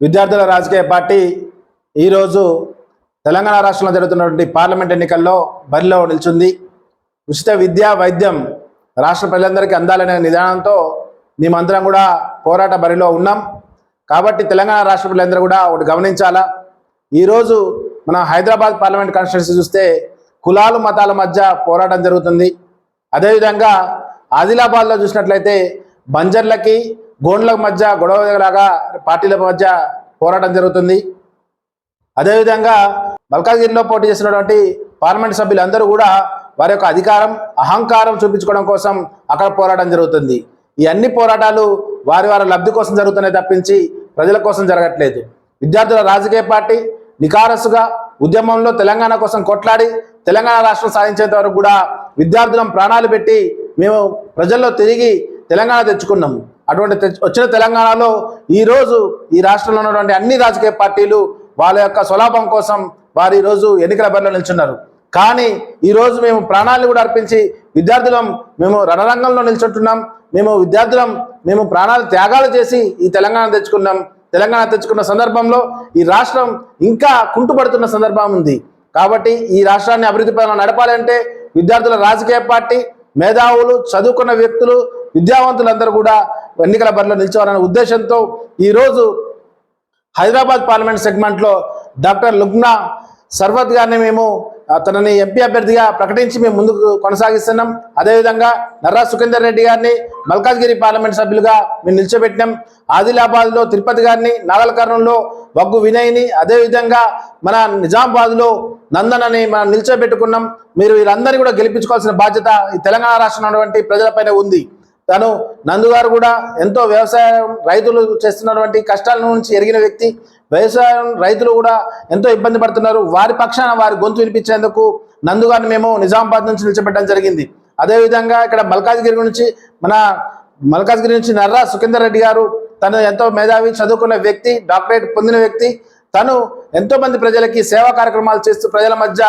విద్యార్థుల రాజకీయ పార్టీ ఈరోజు తెలంగాణ రాష్ట్రంలో జరుగుతున్నటువంటి పార్లమెంట్ ఎన్నికల్లో బరిలో నిల్చుంది. ఉచిత విద్య వైద్యం రాష్ట్ర ప్రజలందరికీ అందాలనే నిదానంతో మేమందరం కూడా పోరాట బరిలో ఉన్నాం. కాబట్టి తెలంగాణ రాష్ట్ర ప్రజలందరూ కూడా ఒకటి గమనించాలా? ఈరోజు మన హైదరాబాద్ పార్లమెంట్ కాన్స్టిట్యున్సీ చూస్తే కులాలు మతాల మధ్య పోరాటం జరుగుతుంది. అదేవిధంగా ఆదిలాబాద్లో చూసినట్లయితే బంజర్లకి గోండ్ల మధ్య గొడవలాగా పార్టీల మధ్య పోరాటం జరుగుతుంది. అదేవిధంగా మల్కాజ్గిరిలో పోటీ చేసినటువంటి పార్లమెంట్ సభ్యులందరూ కూడా వారి యొక్క అధికారం అహంకారం చూపించుకోవడం కోసం అక్కడ పోరాటం జరుగుతుంది. ఈ అన్ని పోరాటాలు వారి వారి లబ్ధి కోసం జరుగుతున్నాయి తప్పించి ప్రజల కోసం జరగట్లేదు. విద్యార్థుల రాజకీయ పార్టీ నికారసుగా ఉద్యమంలో తెలంగాణ కోసం కొట్లాడి తెలంగాణ రాష్ట్రం సాధించేంత వరకు కూడా విద్యార్థులం ప్రాణాలు పెట్టి మేము ప్రజల్లో తిరిగి తెలంగాణ తెచ్చుకున్నాము. అటువంటి వచ్చిన తెలంగాణలో ఈరోజు ఈ రాష్ట్రంలో ఉన్నటువంటి అన్ని రాజకీయ పార్టీలు వాళ్ళ యొక్క స్వలాభం కోసం వారు ఈరోజు ఎన్నికల బరిలో నిల్చున్నారు. కానీ ఈరోజు మేము ప్రాణాలను కూడా అర్పించి విద్యార్థులం మేము రణరంగంలో నిల్చుంటున్నాం. మేము విద్యార్థులం మేము ప్రాణాలు త్యాగాలు చేసి ఈ తెలంగాణ తెచ్చుకున్నాం. తెలంగాణ తెచ్చుకున్న సందర్భంలో ఈ రాష్ట్రం ఇంకా కుంటుపడుతున్న సందర్భం ఉంది. కాబట్టి ఈ రాష్ట్రాన్ని అభివృద్ధి పరంగా నడపాలంటే విద్యార్థుల రాజకీయ పార్టీ మేధావులు చదువుకున్న వ్యక్తులు విద్యావంతులందరూ కూడా ఎన్నికల బరిలో నిల్చోవాలనే ఉద్దేశంతో ఈరోజు హైదరాబాద్ పార్లమెంట్ సెగ్మెంట్లో డాక్టర్ లుగ్నా సర్వత్ గారిని మేము తనని ఎంపీ అభ్యర్థిగా ప్రకటించి మేము ముందుకు కొనసాగిస్తున్నాం. అదేవిధంగా నర్రా సుఖేందర్ రెడ్డి గారిని మల్కాజ్గిరి పార్లమెంట్ సభ్యులుగా మేము నిలిచోబెట్టినాం. ఆదిలాబాద్లో తిరుపతి గారిని నాగలకర్ణంలో వగ్గు వినయ్ని అదేవిధంగా మన నిజామాబాద్లో నందనని మనం నిల్చోబెట్టుకున్నాం. మీరు వీరందరినీ కూడా గెలిపించుకోవాల్సిన బాధ్యత ఈ తెలంగాణ రాష్ట్రంలో ఉన్నటువంటి ప్రజలపైన ఉంది. తను నందుగారు కూడా ఎంతో వ్యవసాయం రైతులు చేస్తున్నటువంటి కష్టాల నుంచి ఎరిగిన వ్యక్తి. వ్యవసాయం రైతులు కూడా ఎంతో ఇబ్బంది పడుతున్నారు. వారి పక్షాన వారి గొంతు వినిపించేందుకు నందుగారిని మేము నిజామాబాద్ నుంచి నిలిచిపెట్టడం జరిగింది. అదేవిధంగా ఇక్కడ మల్కాజ్గిరి నుంచి మన మల్కాజ్గిరి నుంచి నర్రా సుఖేందర్ రెడ్డి గారు తను ఎంతో మేధావి చదువుకున్న వ్యక్తి డాక్టరేట్ పొందిన వ్యక్తి. తను ఎంతో మంది ప్రజలకి సేవా కార్యక్రమాలు చేస్తూ ప్రజల మధ్య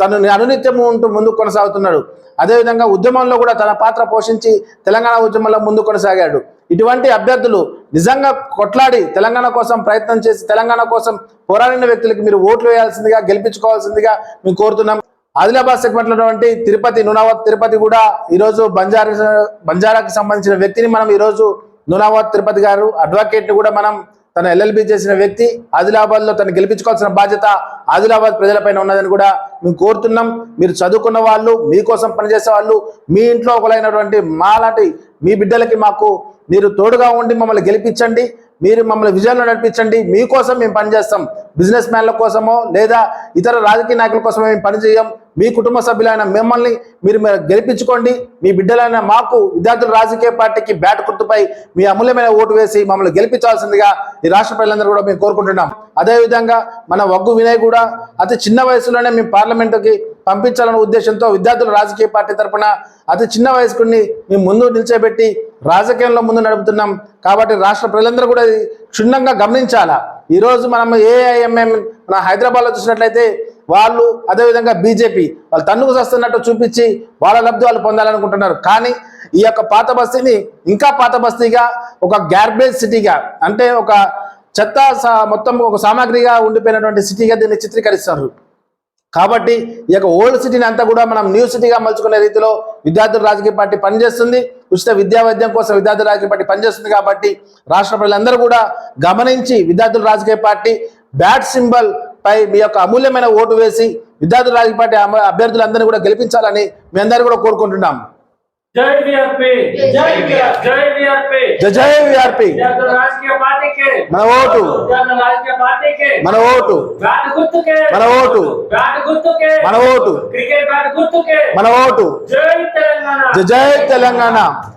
తను అనునిత్యము ఉంటూ ముందుకు కొనసాగుతున్నాడు. అదేవిధంగా ఉద్యమంలో కూడా తన పాత్ర పోషించి తెలంగాణ ఉద్యమంలో ముందు కొనసాగాడు. ఇటువంటి అభ్యర్థులు నిజంగా కొట్లాడి తెలంగాణ కోసం ప్రయత్నం చేసి తెలంగాణ కోసం పోరాడిన వ్యక్తులకు మీరు ఓట్లు వేయాల్సిందిగా గెలిపించుకోవాల్సిందిగా మేము కోరుతున్నాం. ఆదిలాబాద్ సెగ్మెంట్లో ఉన్నటువంటి తిరుపతి నునావత్ తిరుపతి కూడా ఈరోజు బంజారా బంజారాకి సంబంధించిన వ్యక్తిని మనం ఈరోజు నునావత్ తిరుపతి గారు అడ్వకేట్ కూడా మనం తన ఎల్ఎల్బి చేసిన వ్యక్తి ఆదిలాబాద్లో తను గెలిపించుకోవాల్సిన బాధ్యత ఆదిలాబాద్ ప్రజలపైన ఉన్నదని కూడా మేము కోరుతున్నాం. మీరు చదువుకున్న వాళ్ళు మీకోసం పనిచేసే వాళ్ళు మీ ఇంట్లో ఒకలైనటువంటి మాలాంటి మీ బిడ్డలకి మాకు మీరు తోడుగా ఉండి మమ్మల్ని గెలిపించండి. మీరు మమ్మల్ని విజయంలో నడిపించండి. మీకోసం మేము పనిచేస్తాం. బిజినెస్ మ్యాన్ల కోసమో లేదా ఇతర రాజకీయ నాయకుల కోసమో మేము పనిచేయం. మీ కుటుంబ సభ్యులైన మిమ్మల్ని మీరు మీరు గెలిపించుకోండి. మీ బిడ్డలైన మాకు విద్యార్థుల రాజకీయ పార్టీకి బ్యాట్ గుర్తుపై మీ అమూల్యమైన ఓటు వేసి మమ్మల్ని గెలిపించాల్సిందిగా ఈ రాష్ట్ర ప్రజలందరూ కూడా మేము కోరుకుంటున్నాం. అదేవిధంగా మన వగ్గు వినయ్ కూడా అతి చిన్న వయసులోనే మేము పార్లమెంటుకి పంపించాలనే ఉద్దేశంతో విద్యార్థుల రాజకీయ పార్టీ తరఫున అతి చిన్న వయసుకుని మేము ముందు నిల్చోబెట్టి రాజకీయంలో ముందు నడుపుతున్నాం కాబట్టి రాష్ట్ర ప్రజలందరూ కూడా క్షుణ్ణంగా గమనించాలా? ఈరోజు మనం ఏఐఎంఎం మన హైదరాబాద్లో చూసినట్లయితే వాళ్ళు అదేవిధంగా బీజేపీ వాళ్ళు తన్నుకు వస్తున్నట్టు చూపించి వాళ్ళ లబ్ధి వాళ్ళు పొందాలనుకుంటున్నారు. కానీ ఈ యొక్క పాత బస్తీని ఇంకా పాత బస్తీగా ఒక గ్యార్బేజ్ సిటీగా అంటే ఒక చెత్త సా- మొత్తం ఒక సామాగ్రిగా ఉండిపోయినటువంటి సిటీగా దీన్ని చిత్రీకరిస్తారు. కాబట్టి ఈ యొక్క ఓల్డ్ సిటీని అంతా కూడా మనం న్యూ సిటీగా మలుచుకునే రీతిలో విద్యార్థుల రాజకీయ పార్టీ పనిచేస్తుంది. ఉచిత విద్యా వైద్యం కోసం విద్యార్థుల రాజకీయ పార్టీ పనిచేస్తుంది కాబట్టి రాష్ట్ర ప్రజలందరూ కూడా గమనించి విద్యార్థుల రాజకీయ పార్టీ బ్యాట్ సింబల్ పై మీ యొక్క అమూల్యమైన ఓటు వేసి విద్యార్థుల రాజకీయ పార్టీ అభ్యర్థులందరినీ కూడా గెలిపించాలని మీ అందరూ కూడా కోరుకుంటున్నాం. జై విఆర్పి జై విఆర్ జై విఆర్పి జై విఆర్పి రాజకీయ పార్టీకి మన ఓటు విద్యార్థుల రాజకీయ పార్టీకి మన ఓటు బ్యాట్ గుర్తుకే మన ఓటు బ్యాట్ గుర్తుకే మన ఓటు క్రికెట్ బ్యాట్ గుర్తుకే మన ఓటు జై తెలంగాణ జై తెలంగాణ